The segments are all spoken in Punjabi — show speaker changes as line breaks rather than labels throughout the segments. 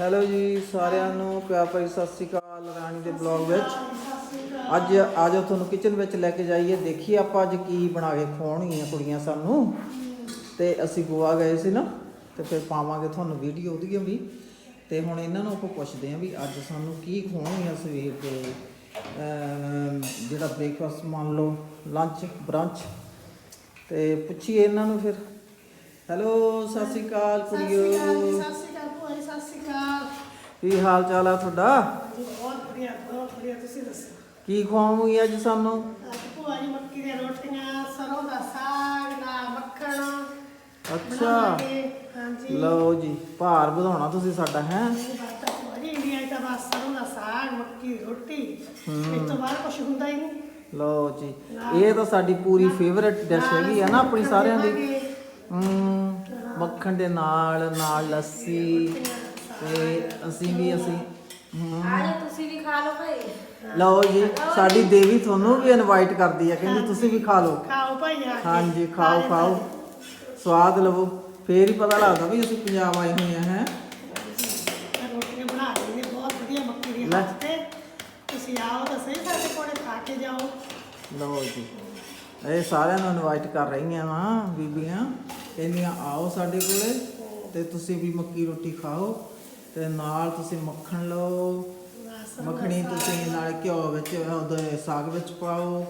ਹੈਲੋ ਜੀ, ਸਾਰਿਆਂ ਨੂੰ ਪਿਆਰ ਭਰੀ ਸਤਿ ਸ੍ਰੀ ਅਕਾਲ, ਰਾਣੀ ਦੇ ਬਲੌਗ ਵਿੱਚ। ਅੱਜ ਆਜੋ ਤੁਹਾਨੂੰ ਕਿਚਨ ਵਿੱਚ ਲੈ ਕੇ ਜਾਈਏ। ਦੇਖੀਏ ਆਪਾਂ ਅੱਜ ਕੀ ਬਣਾ ਕੇ ਖਵਾਉਣਗੀਆਂ ਕੁੜੀਆਂ ਸਾਨੂੰ। ਤੇ ਅਸੀਂ ਗੋਆ ਗਏ ਸੀ ਨਾ, ਤੇ ਫਿਰ ਪਾਵਾਂਗੇ ਤੁਹਾਨੂੰ ਵੀਡੀਓ ਉਹਦੀਆਂ ਵੀ। ਤੇ ਹੁਣ ਇਹਨਾਂ ਨੂੰ ਆਪਾਂ ਪੁੱਛਦੇ ਆਂ ਵੀ ਅੱਜ ਸਾਨੂੰ ਕੀ ਖਵਾਉਣਗੀਆਂ ਸਵੇਰ ਦੇ ਜਿਹੜਾ ਬ੍ਰੇਕਫਾਸਟ ਮੰਨ ਲਓ ਲੰਚ ਬ੍ਰੰਚ ਤੇ ਪੁੱਛੀਏ ਇਹਨਾਂ ਨੂੰ ਫਿਰ। ਹੈਲੋ, ਸਤਿ ਸ੍ਰੀ ਅਕਾਲ ਕੁੜੀਓ।
ਸਤਿ ਸ਼੍ਰੀ ਅਕਾਲ ਸਤਿ ਸ਼੍ਰੀ ਅਕਾਲ।
ਕੀ ਹਾਲ ਚਾਲ ਆ ਤੁਹਾਡਾ?
ਜੀ, ਬਹੁਤ ਵਧੀਆ ਬਹੁਤ ਵਧੀਆ ਤੁਸੀਂ ਦੱਸੋ?
ਕੀ ਖਵਾਉਂਗੀ ਅੱਜ ਸਾਨੂੰ?
ਅੱਜ ਭੂਆ ਜੀ ਮੱਕੀ ਦੀਆਂ ਰੋਟੀਆਂ ਸਰੋਂ ਦਾ ਸਾਗ ਨਾਲ ਮੱਖਣ।
ਅੱਛਾ।
ਬਣਾਵਾਂਗੇ। ਹਾਂਜੀ।
ਲਓ ਜੀ ਭਾਰ ਵਧਾਉਣਾ ਤੁਸੀਂ ਸਾਡਾ ਹੈ?
ਇਹ ਬਾਤ ਤਾਂ ਭੂਆ ਜੀ ਇੰਡੀਆ 'ਚ ਤਾਂ ਬਸ ਸਰੋਂ ਦਾ ਸਾਗ ਮੱਕੀ ਦੀ ਰੋਟੀ ਇਸ ਤੋਂ ਬਾਅਦ ਕੁਝ ਹੁੰਦਾ ਹੀ ਨਹੀਂ।
ਲਓ ਜੀ ਇਹ ਤਾਂ ਸਾਡੀ ਪੂਰੀ ਫੇਵਰਟ ਡਿਸ਼ ਹੈਗੀ ਆ ਨਾ ਆਪਣੀ ਸਾਰਿਆਂ ਦੀ। ਹਮ, ਮੱਖਣ ਦੇ ਨਾਲ ਨਾਲ ਲੱਸੀ ਤੇ ਅਸੀਂ ਵੀ ਅਸੀਂ
ਆਜੋ ਤੁਸੀਂ ਵੀ ਖਾ ਲਓ ਭਾਈ।
ਲਓ ਜੀ ਸਾਡੀ ਦੇਵੀ ਤੁਹਾਨੂੰ ਵੀ ਇਨਵਾਈਟ ਕਰਦੀ ਹੈ ਕਹਿੰਦੀ ਤੁਸੀਂ ਵੀ ਖਾ ਲਓ।
ਖਾਓ ਭਾਈ।
ਹਾਂਜੀ। ਖਾਓ ਖਾਓ। ਸਵਾਦ ਲਵੋ। ਫੇਰ ਹੀ ਪਤਾ ਲੱਗਦਾ ਵੀ ਅਸੀਂ ਪੰਜਾਬ ਆਏ ਹੋਏ ਆ ਹੈ।
ਤਾਜ਼ੇ ਰੋਟੀਆਂ ਬਣਾ ਲਈ ਨੇ ਬਹੁਤ ਵਧੀਆ ਮੱਕੀ ਦੀ
ਲੈ।
ਹੱਥ ਤੇ ਤੁਸੀਂ ਆਓ ਤਾਂ ਸਹੀ ਸਾਡੇ ਕੋਲੇ ਖਾ ਕੇ ਜਾਓ।
ਲਓ ਜੀ। ਇਹ ਸਾਰਿਆਂ ਨੂੰ ਇਨਵਾਈਟ ਕਰ ਰਹੀਆਂ ਵਾ ਬੀਬੀਆਂ। ਕਹਿੰਦੀਆਂ ਆਓ ਸਾਡੇ ਕੋਲੇ ਤੇ ਤੁਸੀਂ ਵੀ ਮੱਕੀ ਰੋਟੀ ਖਾਓ ਤੇ ਨਾਲ ਤੁਸੀਂ ਮੱਖਣ ਲਓ। ਮੱਖਣੀ ਤੁਸੀਂ ਨਾਲ ਘਿਓ ਵਿੱਚ ਉਹਦੇ ਸਾਗ ਵਿੱਚ ਪਾਓ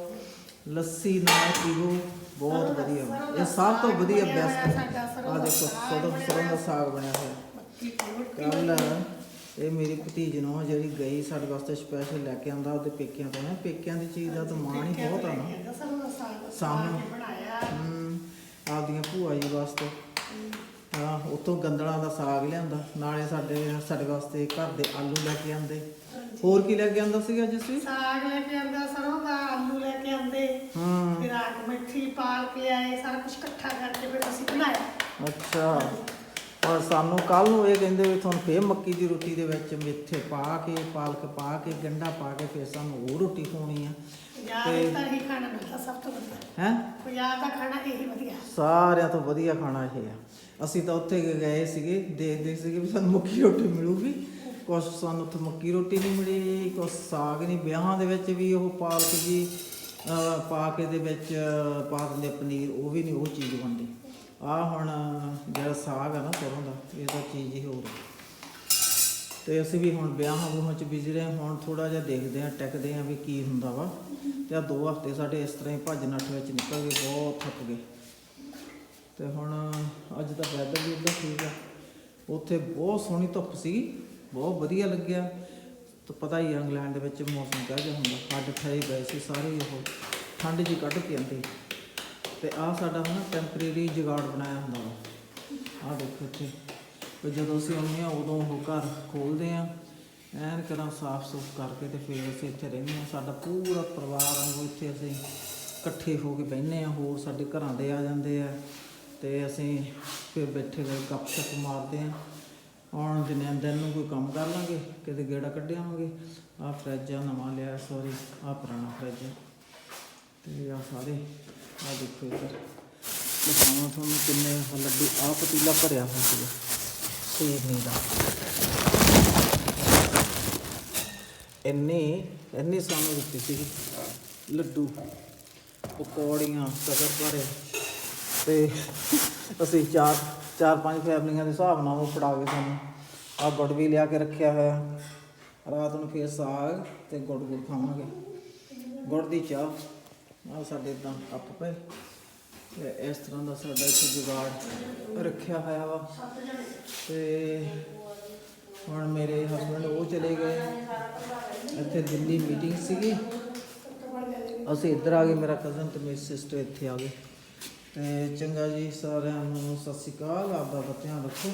ਲੱਸੀ ਨਾਲ ਪੀਓ ਬਹੁਤ ਵਧੀਆ। ਇਹ ਸਭ ਤੋਂ ਵਧੀਆ ਬੈਸਟ ਆ ਦੇਖੋ ਸਰੋਂ ਸਰੋਂ ਦਾ ਸਾਗ ਬਣਿਆ ਹੋਇਆ। ਕੱਲ ਇਹ ਮੇਰੀ ਭਤੀਜ ਨੂੰ ਜਿਹੜੀ ਗਈ ਸਾਡੇ ਵਾਸਤੇ ਸਪੈਸ਼ਲ ਲੈ ਕੇ ਆਂਦਾ ਉਹਦੇ ਪੇਕਿਆਂ ਤੋਂ ਪੇਕਿਆਂ ਦੀ ਚੀਜ਼ ਦਾ ਤਾਂ ਮਾਣ ਹੀ ਬਹੁਤ ਆ ਨਾ।
ਸਾਗ। ਬਣਾਇਆ।
ਆਪਦੀਆਂ ਭੂਆ ਜੀ ਵਾਸਤੇ। ਹਾਂ ਉਤੋਂ ਗੰਦਲਾਂ ਦਾ ਸਾਗ ਲਿਆਂਦਾ ਨਾਲੇ ਸਾਡੇ ਸਾਡੇ ਵਾਸਤੇ ਘਰ ਦੇ ਆਲੂ ਲੈ ਕੇ ਆਂਦੇ। ਹੋਰ ਕੀ ਲੈ ਕੇ ਆਂਦਾ ਸੀਗਾ ਜਸਵੀ
ਸਾਗ ਲੈ ਕੇ ਆਂਦਾ ਸਰੋਂ ਦਾ ਆਲੂ ਲੈ ਕੇ ਆਂਦੇ।
ਹਮ
ਫਿਰ ਆਗ ਮਿੱਠੀ ਪਾਲਕ ਲਿਆਏ ਸਾਰਾ ਕੁਝ ਇਕੱਠਾ ਕਰਕੇ ਫਿਰ ਅਸੀਂ ਬਣਾਇਆ।
ਅੱਛਾ। ਔਰ ਸਾਨੂੰ ਕੱਲ ਨੂੰ ਇਹ ਕਹਿੰਦੇ ਵੀ ਤੁਹਾਨੂੰ ਫੇਰ ਮੱਕੀ ਦੀ ਰੋਟੀ ਦੇ ਵਿੱਚ ਮੇਥੇ ਪਾ ਕੇ ਪਾਲਕ ਪਾ ਕੇ ਗੰਡਾ ਪਾ ਕੇ ਫੇਰ ਸਾਨੂੰ ਉਹ ਰੋਟੀ ਖਵਾਉਣੀ ਆ।
ਪੰਜਾਬ ਦਾ ਹੀ ਖਾਣਾ ਮਿਲਦਾ ਸਭ ਤੋਂ ਵਧੀਆ।
ਹੈ?
ਪੰਜਾਬ ਦਾ ਖਾਣਾ ਇਹੀ ਵਧੀਆ।
ਸਾਰਿਆਂ ਤੋਂ ਵਧੀਆ ਖਾਣਾ ਇਹ ਆ। ਅਸੀਂ ਤਾਂ ਉੱਥੇ ਗਏ ਸੀਗੇ ਦੇਖਦੇ ਸੀਗੇ ਵੀ ਸਾਨੂੰ ਮੱਕੀ ਰੋਟੀ ਮਿਲੂਗੀ। ਕੁਛ ਸਾਨੂੰ ਉੱਥੇ ਮੱਕੀ ਰੋਟੀ ਨਹੀਂ ਮਿਲੀ ਕੁਛ ਸਾਗ ਨਹੀਂ। ਵਿਆਹਾਂ ਦੇ ਵਿੱਚ ਵੀ ਉਹ ਪਾਲਕ ਜੀ ਪਾ ਕੇ ਦੇ ਵਿੱਚ ਪਾ ਦਿੰਦੇ ਪਨੀਰ ਉਹ ਵੀ ਨਹੀਂ ਉਹ ਚੀਜ਼ ਬਣਦੀ। ਆ ਹੁਣ ਜਿਹੜਾ ਸਾਗ ਆ ਨਾ ਸਰੋਂ ਦਾ ਇਹ ਤਾਂ ਚੀਜ਼ ਹੀ ਹੋਰ ਆ। ਤੇ ਅਸੀਂ ਵੀ ਹੁਣ ਵਿਆਹਾਂ 'ਚ ਬਿਜ਼ੀ ਰਹੇ ਹੁਣ ਥੋੜਾ ਜਿਹਾ ਦੇਖਦੇ ਹਾਂ ਟਿਕਦੇ ਹਾਂ ਵੀ ਕੀ ਹੁੰਦਾ ਵਾ। ਤੇ ਆ ਦੋ ਹਫ਼ਤੇ ਸਾਡੇ ਇਸ ਤਰ੍ਹਾਂ ਹੀ ਭੱਜ ਨੱਠ ਵਿੱਚ ਨਿਕਲ ਗਏ, ਬਹੁਤ ਥੱਕ ਗਏ। ਤੇ ਹੁਣ ਅੱਜ ਦਾ ਵੈਦਰ ਵੀ ਉਦਾਂ ਠੀਕ ਆ। ਉੱਥੇ ਬਹੁਤ ਸੋਹਣੀ ਧੁੱਪ ਸੀ, ਬਹੁਤ ਵਧੀਆ ਲੱਗਿਆ। ਤਾਂ ਪਤਾ ਹੀ ਆ ਇੰਗਲੈਂਡ ਦੇ ਵਿੱਚ ਮੌਸਮ ਕਿਹੋ ਜਿਹਾ ਹੁੰਦਾ, ਹੱਡ ਠਰੇ ਗਏ ਸੀ ਸਾਰੇ ਉਹ, ਠੰਡ ਜੀ ਕੱਢ ਕੇ ਆਂਦੇ। ਤੇ ਆ ਸਾਡਾ ਨਾ ਟੈਂਪਰੇਰੀ ਜੁਗਾੜ ਬਣਾਇਆ ਹੁੰਦਾ ਵਾ। ਆ ਦੇਖੋ ਇੱਥੇ। ਤੇ ਜਦੋਂ ਅਸੀਂ ਆਉਂਦੇ ਆ ਉਦੋਂ ਉਹ ਘਰ ਖੋਲਦੇ ਆ ਐਨ ਕਰਾਂ ਸਾਫ਼ ਸੁਫ ਕਰਕੇ ਤੇ ਫਿਰ ਅਸੀਂ ਇੱਥੇ ਰਹਿੰਦੇ ਹਾਂ। ਸਾਡਾ ਪੂਰਾ ਪਰਿਵਾਰ ਵਾਂਗੂ ਇੱਥੇ ਅਸੀਂ ਇਕੱਠੇ ਹੋ ਕੇ ਬਹਿੰਦੇ ਆ ਹੋਰ ਸਾਡੇ ਘਰਾਂ ਦੇ ਆ ਜਾਂਦੇ ਆ ਤੇ ਅਸੀਂ ਫਿਰ ਬੈਠੇ ਹੋਏ ਗੱਪਸ਼ਪ ਮਾਰਦੇ ਆ ਆਉਣ ਦਿਨੇ ਦਿਨ ਨੂੰ ਕੋਈ ਕੰਮ ਕਰ ਲਾਂਗੇ, ਕਿਤੇ ਗੇੜਾ ਕੱਢਿਆਵਾਂਗੇ ਆ ਫਰਿੱਜ ਆ ਨਵਾਂ ਲਿਆ ਸੌਰੀ ਆ ਪੁਰਾਣਾ ਫਰਿੱਜ। ਆ ਤੇ ਆ ਸਾਰੇ ਆ ਦੇਖੋ ਇੱਧਰ। ਦਿਖਾਵਾਂ ਤੁਹਾਨੂੰ ਕਿੰਨੇ ਆਹ ਲੱਡੂ ਆ ਪਤੀਲਾ ਭਰਿਆ ਹੋਇਆ ਸੀਗਾ। ਸੇਵਨੀ ਦਾ ਇੰਨੇ, ਇੰਨੀ ਸਾਨੂੰ ਦਿੱਤੀ ਸੀ ਲੱਡੂ, ਪਕੌੜੀਆਂ ਸਗਰ ਭਰੇ। ਤੇ ਅਸੀਂ ਚਾਰ ਚਾਰ ਪੰਜ ਫੈਮਲੀਆਂ ਦੇ ਹਿਸਾਬ ਨਾਲ ਉਹ ਫੜਾ ਕੇ ਸਾਨੂੰ ਆ ਗੁੜ ਵੀ ਲਿਆ ਕੇ ਰੱਖਿਆ ਹੋਇਆ। ਰਾਤ ਨੂੰ ਫੇਰ ਸਾਗ ਤੇ ਗੁੜ ਗੁੜ ਖਾਵਾਂਗੇ। ਗੁੜ ਦੀ ਚਾਹ ਆ ਸਾਡੇ ਇਦਾਂ ਕੱਪ ਪਏ। ਤੇ ਇਸ ਤਰ੍ਹਾਂ ਦਾ ਸਾਡਾ ਇੱਥੇ ਜੁਗਾੜ ਰੱਖਿਆ ਹੋਇਆ ਵਾ। ਤੇ ਹੁਣ ਮੇਰੇ ਹਸਬੰਡ ਉਹ ਚਲੇ ਗਏ। ਇੱਥੇ ਦਿੱਲੀ ਮੀਟਿੰਗ ਸੀਗੀ। ਅਸੀਂ ਇੱਧਰ ਆ ਗਏ, ਮੇਰਾ ਕਜ਼ਨ ਤੇ ਮੇਰੀ ਸਿਸਟਰ ਇੱਥੇ ਆ ਗਏ। ਤੇ ਚੰਗਾ ਜੀ ਸਾਰਿਆਂ ਨੂੰ ਸਤਿ ਸ਼੍ਰੀ ਅਕਾਲ ਆਪਦਾ ਧਿਆਨ ਰੱਖੋ।